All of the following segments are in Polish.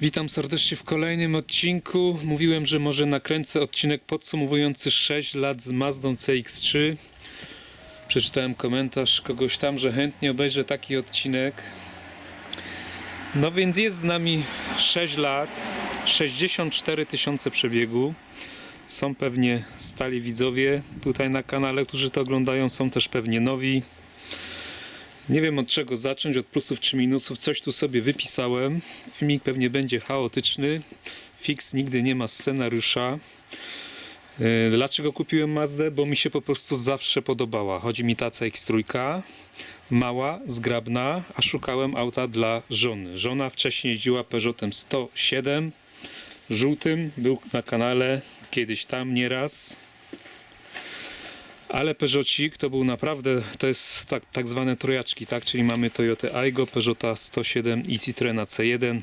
Witam serdecznie w kolejnym odcinku. Mówiłem, że może nakręcę odcinek podsumowujący 6 lat z Mazdą CX-3. Przeczytałem komentarz kogoś tam, że chętnie obejrzę taki odcinek. No więc jest z nami 6 lat, 64 tysiące przebiegu. Są pewnie stali widzowie tutaj na kanale, którzy to oglądają, są też pewnie nowi. Nie wiem od czego zacząć, od plusów czy minusów. Coś tu sobie wypisałem. Filmik pewnie będzie chaotyczny. Fix nigdy nie ma scenariusza. Yy, Dlaczego kupiłem Mazdę? Bo mi się po prostu zawsze podobała. Chodzi mi ta CX-3, mała, zgrabna, a szukałem auta dla żony. Żona wcześniej jeździła Peugeotem 107, żółtym, był na kanale kiedyś tam nieraz. Ale Peugeotik to był naprawdę, to jest tak, tak zwane trojaczki, tak? Czyli mamy Toyota Aygo, Peugeota 107 i Citroena C1.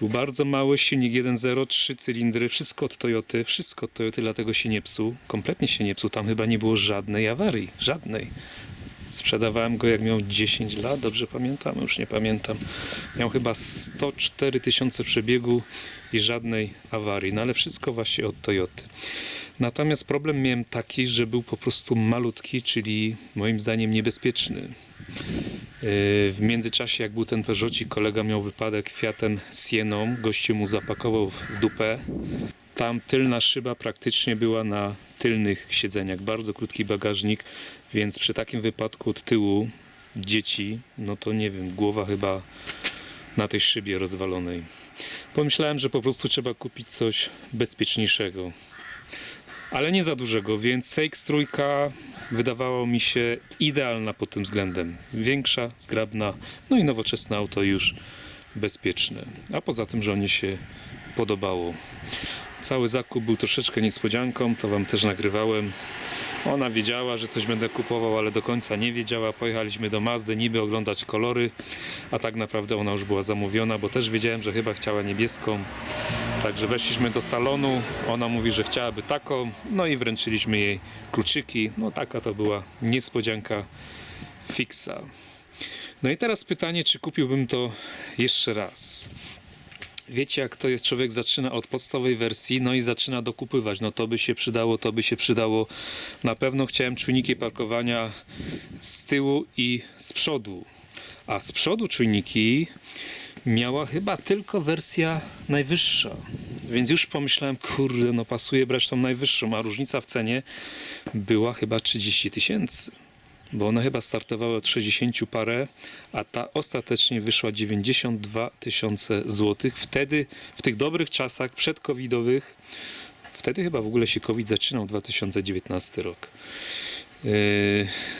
Był bardzo mały, silnik 1.0, 3 cylindry, wszystko od Toyoty, wszystko od Toyoty, dlatego się nie psuł. Kompletnie się nie psuł, tam chyba nie było żadnej awarii, żadnej. Sprzedawałem go jak miał 10 lat, dobrze pamiętam, już nie pamiętam. Miał chyba 104 tysiące przebiegu i żadnej awarii, no ale wszystko właśnie od Toyoty. Natomiast problem miałem taki, że był po prostu malutki, czyli moim zdaniem niebezpieczny. Yy, W międzyczasie, jak był ten Peugeotik, kolega miał wypadek Fiatem Sieną, gościu mu zapakował w dupę. Tam tylna szyba praktycznie była na tylnych siedzeniach, bardzo krótki bagażnik, więc przy takim wypadku od tyłu dzieci, no to nie wiem, głowa chyba na tej szybie rozwalonej. Pomyślałem, że po prostu trzeba kupić coś bezpieczniejszego ale nie za dużego, więc CX-3 wydawało mi się idealna pod tym względem. Większa, zgrabna, no i nowoczesne auto już bezpieczne. A poza tym żonie się podobało. Cały zakup był troszeczkę niespodzianką, to wam też nagrywałem. Ona wiedziała, że coś będę kupował, ale do końca nie wiedziała. Pojechaliśmy do Mazdy niby oglądać kolory, a tak naprawdę ona już była zamówiona, bo też wiedziałem, że chyba chciała niebieską. Także weszliśmy do salonu, ona mówi, że chciałaby taką, no i wręczyliśmy jej kluczyki. No taka to była niespodzianka fixa. No i teraz pytanie, czy kupiłbym to jeszcze raz? Wiecie, jak to jest, człowiek zaczyna od podstawowej wersji, no i zaczyna dokupywać. No to by się przydało, to by się przydało. Na pewno chciałem czujniki parkowania z tyłu i z przodu. A z przodu czujniki miała chyba tylko wersja najwyższa. Więc już pomyślałem, kurde, no pasuje brać tą najwyższą, a różnica w cenie była chyba 30 tysięcy. Bo one chyba startowały od 60 parę, a ta ostatecznie wyszła 92 tysiące złotych. Wtedy, w tych dobrych czasach przedcovidowych, wtedy chyba w ogóle się COVID zaczynał, 2019 rok. Yy,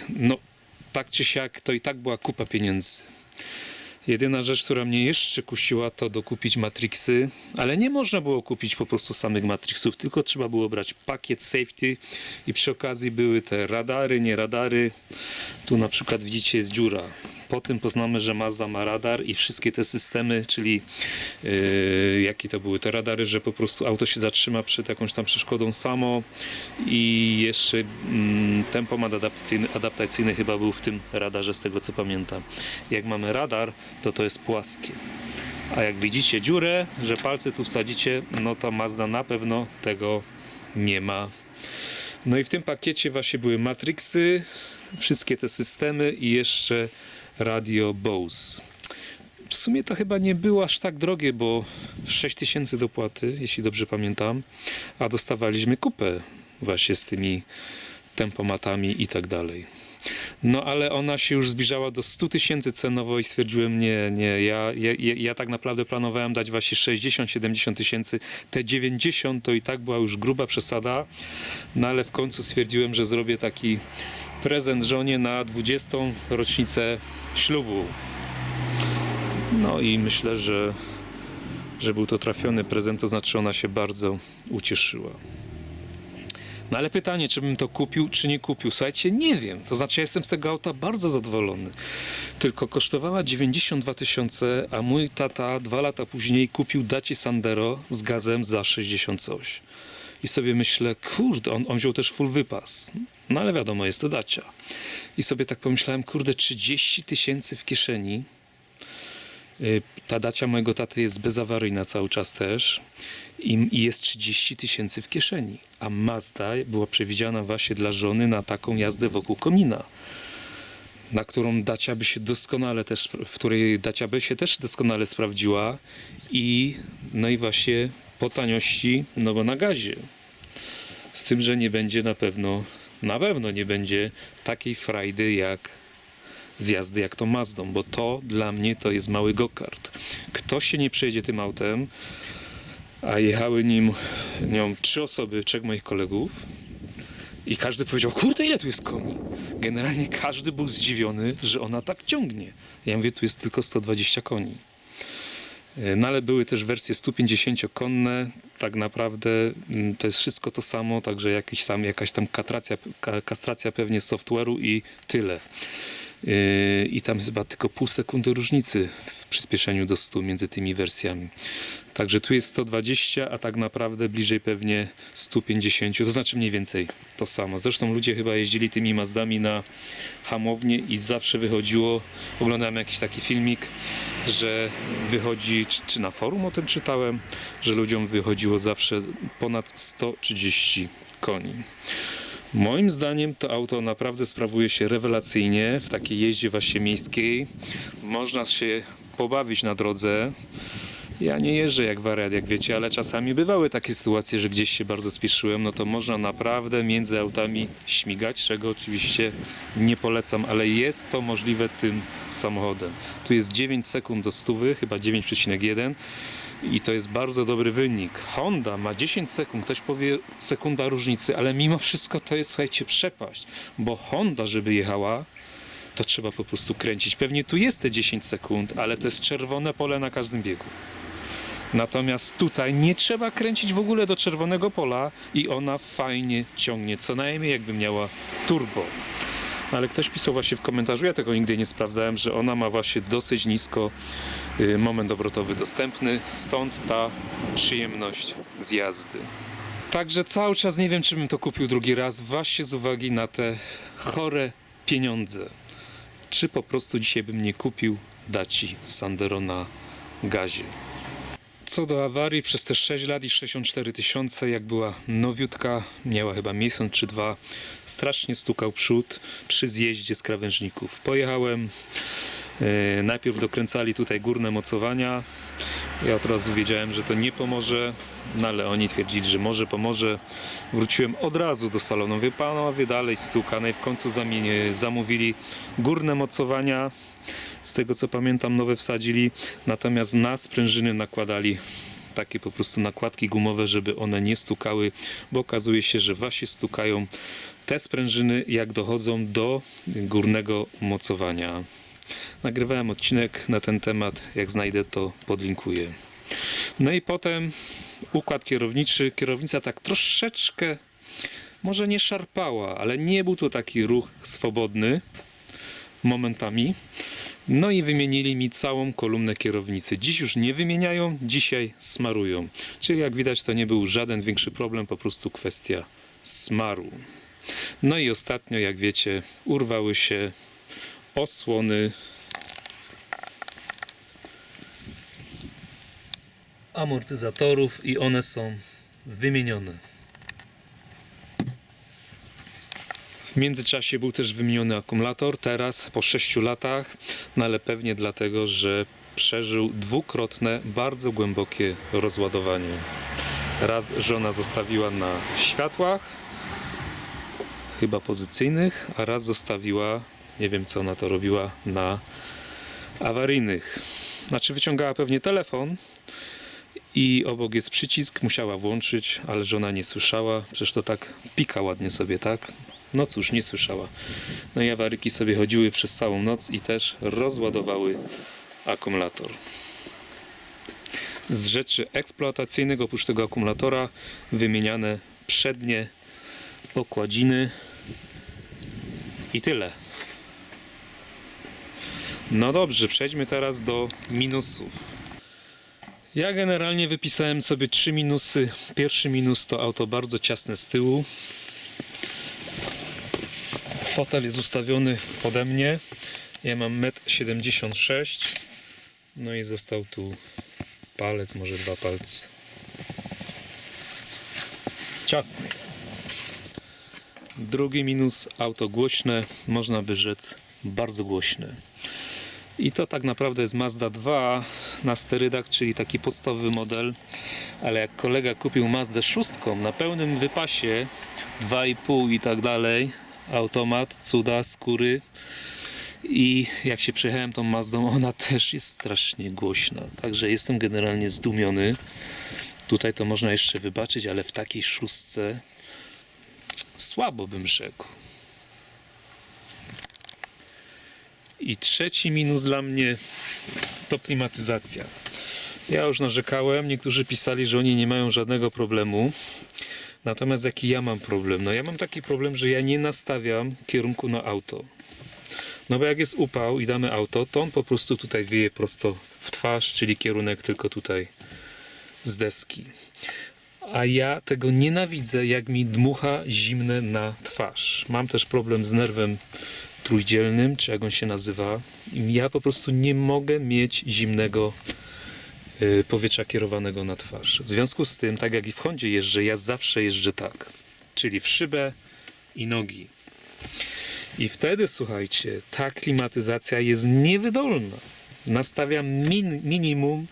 no, tak czy siak, to i tak była kupa pieniędzy. Jedyna rzecz, która mnie jeszcze kusiła, to dokupić Matrixy, ale nie można było kupić po prostu samych Matrixów, tylko trzeba było brać pakiet safety i przy okazji były te radary, nie radary. Tu na przykład widzicie jest dziura. Po tym poznamy, że Mazda ma radar i wszystkie te systemy, czyli yy, jakie to były te radary, że po prostu auto się zatrzyma przed jakąś tam przeszkodą samo i jeszcze mm, tempomat adaptacyjny, adaptacyjny chyba był w tym radarze z tego co pamiętam. Jak mamy radar, to to jest płaskie. A jak widzicie dziurę, że palce tu wsadzicie, no to Mazda na pewno tego nie ma. No i w tym pakiecie właśnie były Matrixy, wszystkie te systemy i jeszcze radio Bose. W sumie to chyba nie było aż tak drogie, bo 6000 dopłaty, jeśli dobrze pamiętam, a dostawaliśmy kupę właśnie z tymi tempomatami i tak dalej. No ale ona się już zbliżała do 100 tysięcy cenowo i stwierdziłem nie, nie, ja, ja ja tak naprawdę planowałem dać właśnie 60-70 tysięcy, te 90 to i tak była już gruba przesada, no ale w końcu stwierdziłem, że zrobię taki prezent żonie na 20. rocznicę ślubu. No i myślę, że, że był to trafiony prezent, to znaczy ona się bardzo ucieszyła. No ale pytanie, czy bym to kupił, czy nie kupił? Słuchajcie, nie wiem. To znaczy, ja jestem z tego auta bardzo zadowolony. Tylko kosztowała 92 tysiące, a mój tata dwa lata później kupił Daci Sandero z gazem za 60 coś. I sobie myślę, kurde, on, on wziął też full wypas. No ale wiadomo, jest to Dacia. I sobie tak pomyślałem, kurde, 30 tysięcy w kieszeni Y, Ta dacia mojego taty jest bezawaryjna cały czas też i jest 30 tysięcy w kieszeni. A Mazda była przewidziana właśnie dla żony na taką jazdę wokół komina. Na którą dacia by się doskonale też, w której dacia by się też doskonale sprawdziła i no i właśnie po taniości, no bo na gazie. Z tym, że nie będzie na pewno, na pewno nie będzie takiej frajdy jak z jazdy jak to Mazdą, bo to dla mnie to jest mały go-kart. Kto się nie przejedzie tym autem, a jechały nim nią trzy osoby, trzech moich kolegów i każdy powiedział, kurde ile tu jest koni. Generalnie każdy był zdziwiony, że ona tak ciągnie. Ja mówię, tu jest tylko 120 koni. E, No ale były też wersje 150-konne, tak naprawdę mm, to jest wszystko to samo, także jakiś tam, jakaś tam katracja, ka, kastracja pewnie software'u i tyle. Yy, I tam chyba tylko pół sekundy różnicy w przyspieszeniu do 100 między tymi wersjami. Także tu jest 120, a tak naprawdę bliżej pewnie 150, to znaczy mniej więcej to samo. Zresztą ludzie chyba jeździli tymi Mazdami na hamownię i zawsze wychodziło, oglądałem jakiś taki filmik, że wychodzi, czy, na forum o tym czytałem, że ludziom wychodziło zawsze ponad 130 koni. Moim zdaniem to auto naprawdę sprawuje się rewelacyjnie w takiej jeździe właśnie miejskiej. Można się pobawić na drodze. Ja nie jeżdżę jak wariat, jak wiecie, ale czasami bywały takie sytuacje, że gdzieś się bardzo spieszyłem, no to można naprawdę między autami śmigać, czego oczywiście nie polecam, ale jest to możliwe tym samochodem. Tu jest 9 sekund do stówy, chyba 9,1 i to jest bardzo dobry wynik. Honda ma 10 sekund, ktoś powie sekunda różnicy, ale mimo wszystko to jest, słuchajcie, przepaść, bo Honda, żeby jechała, to trzeba po prostu kręcić. Pewnie tu jest te 10 sekund, ale to jest czerwone pole na każdym biegu. Natomiast tutaj nie trzeba kręcić w ogóle do czerwonego pola i ona fajnie ciągnie, co najmniej jakby miała turbo. Ale ktoś pisał właśnie w komentarzu, ja tego nigdy nie sprawdzałem, że ona ma właśnie dosyć nisko y, moment obrotowy dostępny, stąd ta przyjemność z jazdy. Także cały czas nie wiem, czy bym to kupił drugi raz, właśnie z uwagi na te chore pieniądze. Czy po prostu dzisiaj bym nie kupił Daci Sandero na gazie. Co do awarii, przez te 6 lat i 64 tysiące, jak była nowiutka, miała chyba miesiąc czy dwa, strasznie stukał przód przy zjeździe z krawężników. Pojechałem, e, najpierw dokręcali tutaj górne mocowania. Ja od razu wiedziałem, że to nie pomoże, no ale oni twierdzili, że może pomoże. Wróciłem od razu do salonu. Wie panowie, dalej stuka. No i w końcu zamówili górne mocowania. Z tego co pamiętam, nowe wsadzili, natomiast na sprężyny nakładali takie po prostu nakładki gumowe, żeby one nie stukały, bo okazuje się, że właśnie stukają te sprężyny, jak dochodzą do górnego mocowania. Nagrywałem odcinek na ten temat, jak znajdę to podlinkuję. No i potem układ kierowniczy, kierownica tak troszeczkę może nie szarpała, ale nie był to taki ruch swobodny momentami. No i wymienili mi całą kolumnę kierownicy. Dziś już nie wymieniają, dzisiaj smarują. Czyli jak widać to nie był żaden większy problem, po prostu kwestia smaru. No i ostatnio, jak wiecie, urwały się osłony amortyzatorów i one są wymienione. W międzyczasie był też wymieniony akumulator, teraz po 6 latach, no ale pewnie dlatego, że przeżył dwukrotne, bardzo głębokie rozładowanie. Raz żona zostawiła na światłach, chyba pozycyjnych, a raz zostawiła, nie wiem co ona to robiła, na awaryjnych. Znaczy wyciągała pewnie telefon i obok jest przycisk, musiała włączyć, ale żona nie słyszała, przecież to tak pika ładnie sobie, tak? No cóż, nie słyszała. No i awaryki sobie chodziły przez całą noc i też rozładowały akumulator. Z rzeczy eksploatacyjnych oprócz tego akumulatora wymieniane przednie okładziny i tyle. No dobrze, przejdźmy teraz do minusów. Ja generalnie wypisałem sobie trzy minusy. Pierwszy minus to auto bardzo ciasne z tyłu. Fotel jest ustawiony pode mnie. Ja mam 1,76 m. No i został tu palec, może dwa palce. Ciasny. Drugi minus, auto głośne, można by rzec bardzo głośne. I to tak naprawdę jest Mazda 2 na sterydach, czyli taki podstawowy model. Ale jak kolega kupił Mazdę 6 na pełnym wypasie 2,5 i tak dalej, automat, cuda, skóry. I jak się przejechałem tą Mazdą, ona też jest strasznie głośna. Także jestem generalnie zdumiony. Tutaj to można jeszcze wybaczyć, ale w takiej szóstce słabo bym rzekł. I trzeci minus dla mnie to klimatyzacja. Ja już narzekałem, niektórzy pisali, że oni nie mają żadnego problemu. Natomiast jaki ja mam problem? No ja mam taki problem, że ja nie nastawiam kierunku na auto. No bo jak jest upał i damy auto, to on po prostu tutaj wieje prosto w twarz, czyli kierunek tylko tutaj z deski. A ja tego nienawidzę, jak mi dmucha zimne na twarz. Mam też problem z nerwem trójdzielnym, czy jak on się nazywa. Ja po prostu nie mogę mieć zimnego y, powietrza kierowanego na twarz. W związku z tym, tak jak i w Hondzie jeżdżę, ja zawsze jeżdżę tak. Czyli w szybę i nogi. I wtedy, słuchajcie, ta klimatyzacja jest niewydolna. Nastawiam min, minimum,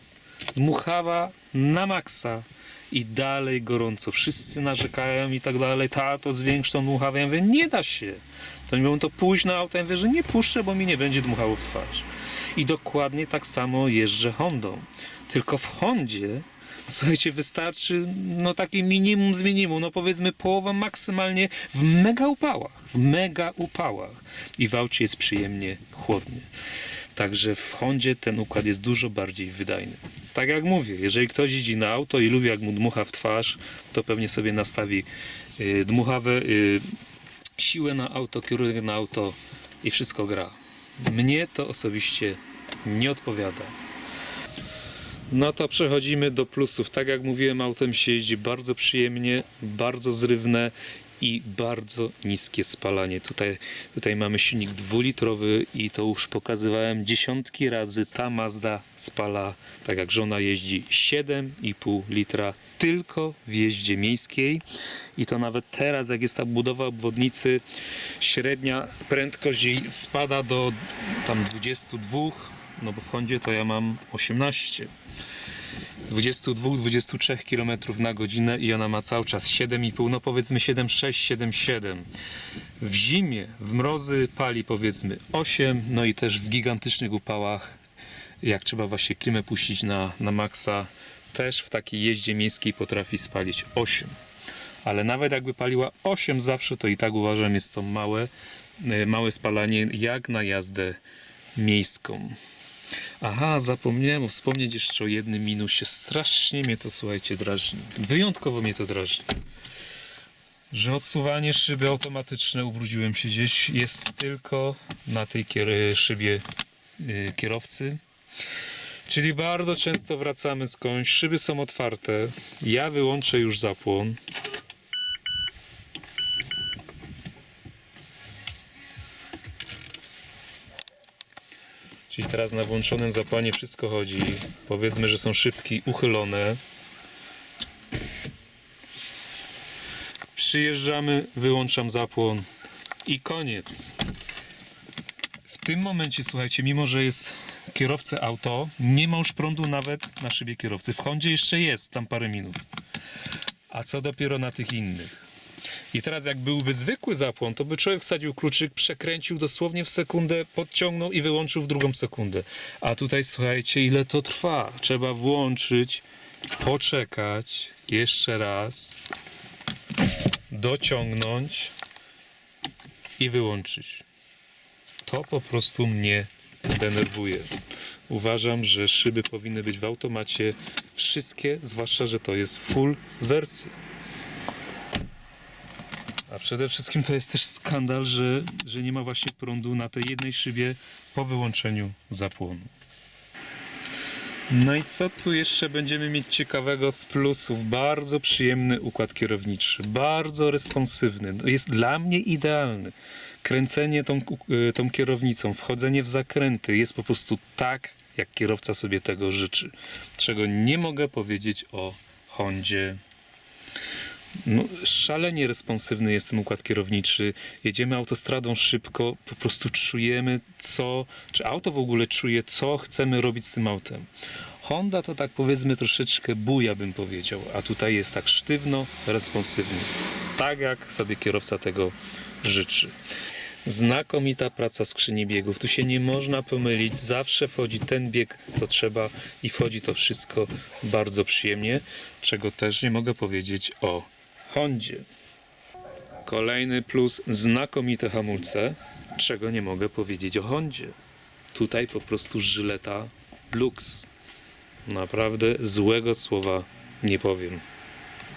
dmuchawa na maksa i dalej gorąco. Wszyscy narzekają i tak dalej, tato zwiększ tą dmuchawę. Ja mówię, nie da się. To mówią, to. Ja mówię, że nie puszczę, bo mi nie będzie dmuchało w twarz. I dokładnie tak samo jeżdżę Hondą. Tylko w Hondzie, słuchajcie, wystarczy no takie minimum z minimum, no powiedzmy połowa maksymalnie w mega upałach. W mega upałach. I w aucie jest przyjemnie chłodnie. Także w Hondzie ten układ jest dużo bardziej wydajny. Tak jak mówię, jeżeli ktoś jeździ na auto i lubi jak mu dmucha w twarz, to pewnie sobie nastawi y, dmuchawę, y, siłę na auto, kierunek na auto i wszystko gra. Mnie to osobiście nie odpowiada. No to przechodzimy do plusów. Tak jak mówiłem, autem się jeździ bardzo przyjemnie, bardzo zrywne i bardzo niskie spalanie. Tutaj, tutaj mamy silnik dwulitrowy i to już pokazywałem dziesiątki razy. Ta Mazda spala, tak jak żona jeździ, 7,5 litra tylko w jeździe miejskiej. I to nawet teraz, jak jest ta budowa obwodnicy, średnia prędkość jej spada do tam 22, no bo w Hondzie to ja mam 18. 22-23 km na godzinę i ona ma cały czas 7,5, no powiedzmy 7,6, 7,7. W zimie, w mrozy pali powiedzmy 8, no i też w gigantycznych upałach, jak trzeba właśnie klimę puścić na, na maksa, też w takiej jeździe miejskiej potrafi spalić 8. Ale nawet jakby paliła 8 zawsze, to i tak uważam jest to małe, e, małe spalanie jak na jazdę miejską. Aha, zapomniałem wspomnieć jeszcze o jednym minusie. Strasznie mnie to, słuchajcie, drażni. Wyjątkowo mnie to drażni. Że odsuwanie szyby automatyczne, ubrudziłem się gdzieś, jest tylko na tej szybie yy, kierowcy. Czyli bardzo często wracamy skądś, szyby są otwarte, ja wyłączę już zapłon. Czyli teraz na włączonym zapłanie wszystko chodzi. Powiedzmy, że są szybki uchylone. Przyjeżdżamy, wyłączam zapłon i koniec. W tym momencie, słuchajcie, mimo że jest kierowca auto, nie ma już prądu nawet na szybie kierowcy. W Hondzie jeszcze jest tam parę minut. A co dopiero na tych innych? I teraz jak byłby zwykły zapłon, to by człowiek wsadził kluczyk, przekręcił dosłownie w sekundę, podciągnął i wyłączył w drugą sekundę. A tutaj słuchajcie, ile to trwa. Trzeba włączyć, poczekać, jeszcze raz, dociągnąć i wyłączyć. To po prostu mnie denerwuje. Uważam, że szyby powinny być w automacie wszystkie, zwłaszcza, że to jest full wersja. A przede wszystkim to jest też skandal, że, że nie ma właśnie prądu na tej jednej szybie po wyłączeniu zapłonu. No i co tu jeszcze będziemy mieć ciekawego z plusów? Bardzo przyjemny układ kierowniczy, bardzo responsywny. No jest dla mnie idealny. Kręcenie tą, y, tą kierownicą, wchodzenie w zakręty jest po prostu tak jak kierowca sobie tego życzy. Czego nie mogę powiedzieć o Hondzie. No, szalenie responsywny jest ten układ kierowniczy. Jedziemy autostradą szybko, po prostu czujemy, co, czy auto w ogóle czuje, co chcemy robić z tym autem. Honda to tak powiedzmy troszeczkę buja, bym powiedział, a tutaj jest tak sztywno, responsywny. Tak jak sobie kierowca tego życzy. Znakomita praca skrzyni biegów. Tu się nie można pomylić. Zawsze wchodzi ten bieg, co trzeba i wchodzi to wszystko bardzo przyjemnie, czego też nie mogę powiedzieć o Hondzie. Kolejny plus znakomite hamulce, czego nie mogę powiedzieć o Hondzie. Tutaj po prostu żyleta Lux. Naprawdę złego słowa nie powiem.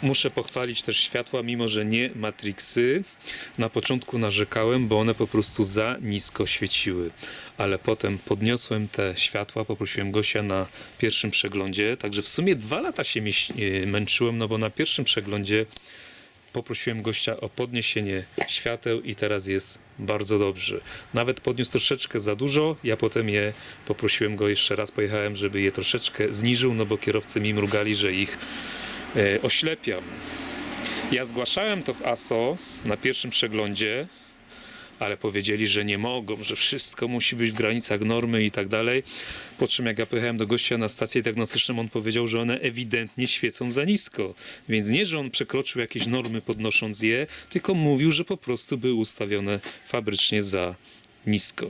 Muszę pochwalić też światła, mimo że nie Matrixy. Na początku narzekałem, bo one po prostu za nisko świeciły. Ale potem podniosłem te światła, poprosiłem Gosia na pierwszym przeglądzie. Także w sumie dwa lata się męczyłem, no bo na pierwszym przeglądzie poprosiłem gościa o podniesienie świateł i teraz jest bardzo dobrze. Nawet podniósł troszeczkę za dużo, ja potem je poprosiłem go jeszcze raz, pojechałem, żeby je troszeczkę zniżył, no bo kierowcy mi mrugali, że ich oślepiam. Ja zgłaszałem to w ASO na pierwszym przeglądzie, ale powiedzieli, że nie mogą, że wszystko musi być w granicach normy i tak dalej. Po czym jak ja pojechałem do gościa na stację diagnostyczną, on powiedział, że one ewidentnie świecą za nisko. Więc nie, że on przekroczył jakieś normy podnosząc je, tylko mówił, że po prostu były ustawione fabrycznie za nisko.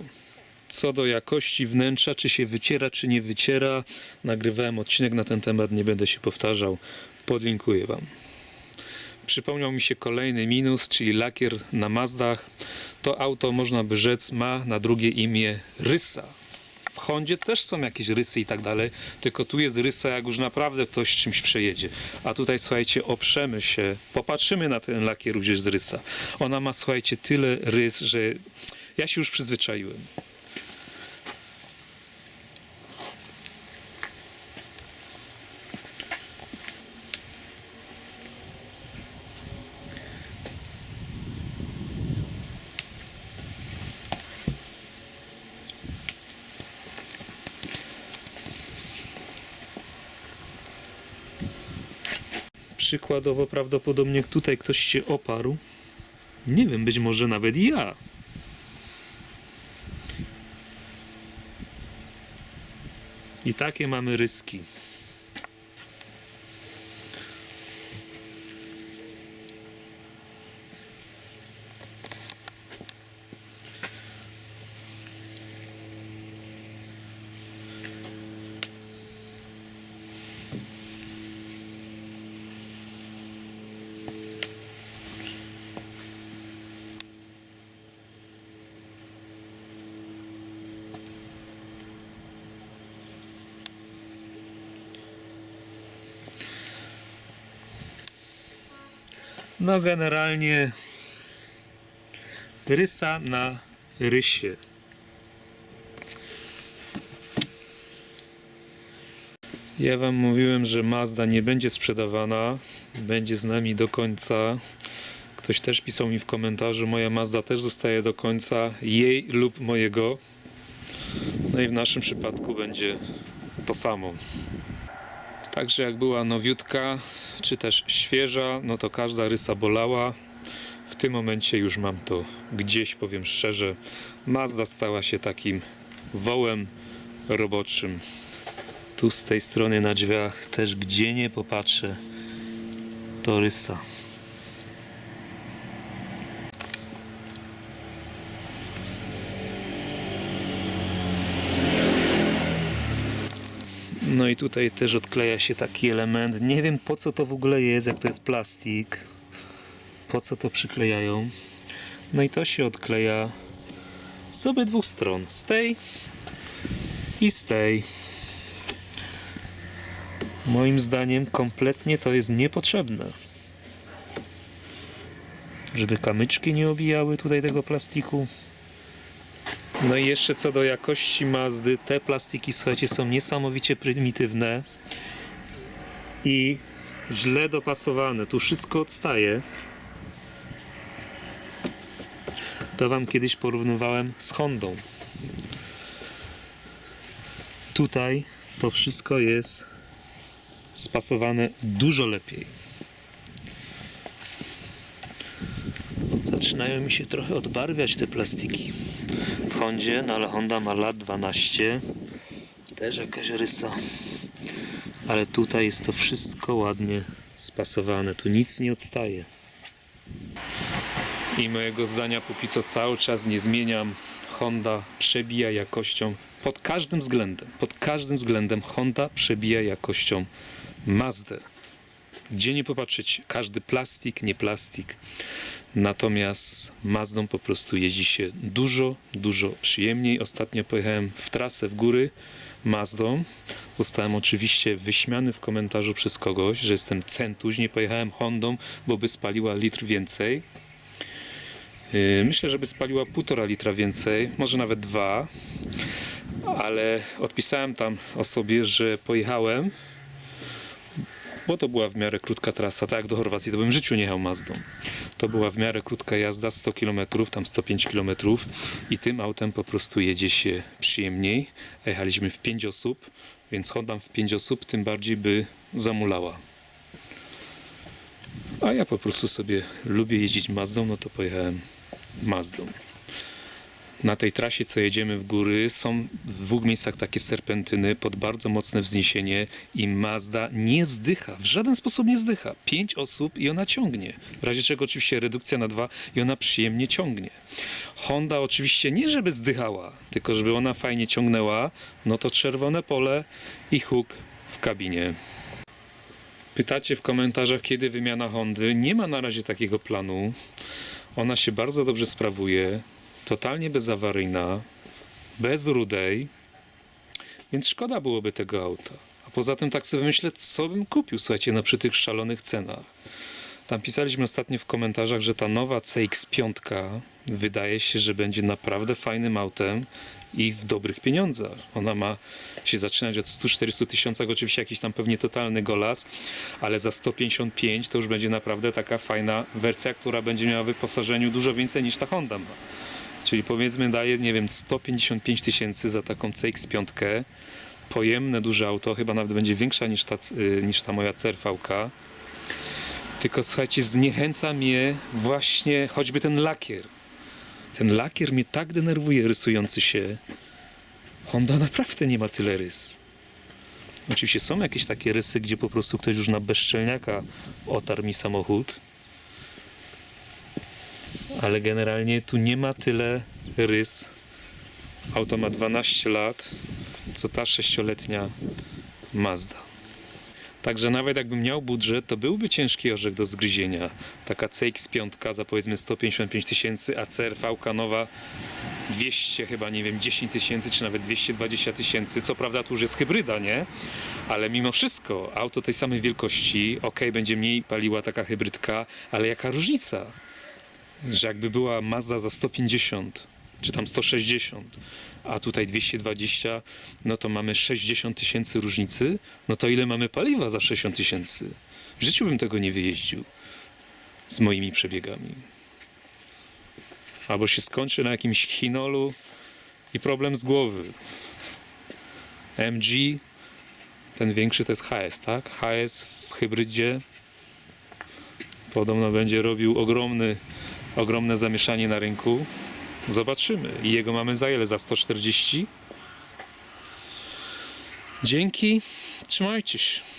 Co do jakości wnętrza, czy się wyciera, czy nie wyciera, nagrywałem odcinek na ten temat, nie będę się powtarzał. Podlinkuję Wam. Przypomniał mi się kolejny minus, czyli lakier na Mazdach. To auto, można by rzec, ma na drugie imię Rysa. W Hondzie też są jakieś rysy i tak dalej, tylko tu jest rysa, jak już naprawdę ktoś czymś przejedzie. A tutaj, słuchajcie, oprzemy się, popatrzymy na ten lakier gdzieś z rysa. Ona ma, słuchajcie, tyle rys, że ja się już przyzwyczaiłem. Przykładowo, prawdopodobnie tutaj ktoś się oparł. Nie wiem, być może nawet ja. I takie mamy ryski. No, generalnie rysa na rysie. Ja Wam mówiłem, że Mazda nie będzie sprzedawana, będzie z nami do końca. Ktoś też pisał mi w komentarzu, moja Mazda też zostaje do końca, jej lub mojego. No i w naszym przypadku będzie to samo. Także jak była nowiutka, czy też świeża, no to każda rysa bolała. W tym momencie już mam to gdzieś, powiem szczerze. Mazda stała się takim wołem roboczym. Tu z tej strony na drzwiach też gdzie nie popatrzę, to rysa. No i tutaj też odkleja się taki element. Nie wiem po co to w ogóle jest, jak to jest plastik. Po co to przyklejają. No i to się odkleja z obydwu stron. Z tej i z tej. Moim zdaniem kompletnie to jest niepotrzebne. Żeby kamyczki nie obijały tutaj tego plastiku. No i jeszcze co do jakości Mazdy, te plastiki, słuchajcie, są niesamowicie prymitywne i źle dopasowane. Tu wszystko odstaje. To wam kiedyś porównywałem z Hondą. Tutaj to wszystko jest spasowane dużo lepiej. Zaczynają mi się trochę odbarwiać te plastiki. W Hondzie, no ale Honda ma lat 12. Też jakaś rysa. Ale tutaj jest to wszystko ładnie spasowane. Tu nic nie odstaje. I mojego zdania póki co cały czas nie zmieniam. Honda przebija jakością pod każdym względem. Pod każdym względem Honda przebija jakością Mazdę. Gdzie nie popatrzeć, każdy plastik, nie plastik. Natomiast Mazdą po prostu jeździ się dużo, dużo przyjemniej. Ostatnio pojechałem w trasę w góry Mazdą. Zostałem oczywiście wyśmiany w komentarzu przez kogoś, że jestem centuś, nie pojechałem Hondą, bo by spaliła litr więcej. Yy, Myślę, że by spaliła półtora litra więcej, może nawet dwa, ale odpisałem tam osobie, że pojechałem, bo to była w miarę krótka trasa, tak jak do Chorwacji, to bym w życiu nie jechał Mazdą. To była w miarę krótka jazda, 100 km, tam 105 km i tym autem po prostu jedzie się przyjemniej. Jechaliśmy w 5 osób, więc Honda w 5 osób tym bardziej by zamulała. A ja po prostu sobie lubię jeździć Mazdą, no to pojechałem Mazdą. Na tej trasie, co jedziemy w góry, są w dwóch miejscach takie serpentyny pod bardzo mocne wzniesienie i Mazda nie zdycha, w żaden sposób nie zdycha. Pięć osób i ona ciągnie. W razie czego oczywiście redukcja na dwa i ona przyjemnie ciągnie. Honda oczywiście nie żeby zdychała, tylko żeby ona fajnie ciągnęła, no to czerwone pole i huk w kabinie. Pytacie w komentarzach, kiedy wymiana Hondy. Nie ma na razie takiego planu. Ona się bardzo dobrze sprawuje, totalnie bezawaryjna, bez rudej, więc szkoda byłoby tego auta. A poza tym tak sobie myślę, co bym kupił, słuchajcie, no przy tych szalonych cenach. Tam pisaliśmy ostatnio w komentarzach, że ta nowa CX-5 wydaje się, że będzie naprawdę fajnym autem i w dobrych pieniądzach. Ona ma się zaczynać od 100-400 tysiącach, oczywiście jakiś tam pewnie totalny golas, ale za 155 to już będzie naprawdę taka fajna wersja, która będzie miała w wyposażeniu dużo więcej niż ta Honda ma. Czyli powiedzmy daje, nie wiem, 155 tysięcy za taką CX-5. Pojemne, duże auto, chyba nawet będzie większa niż ta, y, niż ta moja CRV-ka. Tylko słuchajcie, zniechęca mnie właśnie choćby ten lakier. Ten lakier mnie tak denerwuje rysujący się. Honda naprawdę nie ma tyle rys. Oczywiście są jakieś takie rysy, gdzie po prostu ktoś już na bezczelniaka otarł mi samochód. Ale generalnie tu nie ma tyle rys. Auto ma 12 lat, co ta 6-letnia Mazda. Także nawet jakbym miał budżet, to byłby ciężki orzech do zgryzienia. Taka CX-5 za powiedzmy 155 tysięcy, a CRV nowa 200 chyba, nie wiem, 10 tysięcy, czy nawet 220 tysięcy. Co prawda tu już jest hybryda, nie? Ale mimo wszystko, auto tej samej wielkości, ok, będzie mniej paliła taka hybrydka, ale jaka różnica? Że jakby była Mazda za 150, czy tam 160, a tutaj 220, no to mamy 60 tysięcy różnicy, no to ile mamy paliwa za 60 tysięcy? W życiu bym tego nie wyjeździł z moimi przebiegami. Albo się skończy na jakimś chinolu i problem z głowy. MG, ten większy to jest HS, tak? HS w hybrydzie podobno będzie robił ogromny, ogromne zamieszanie na rynku. Zobaczymy. I jego mamy za ile? Za 140? Dzięki. Trzymajcie się.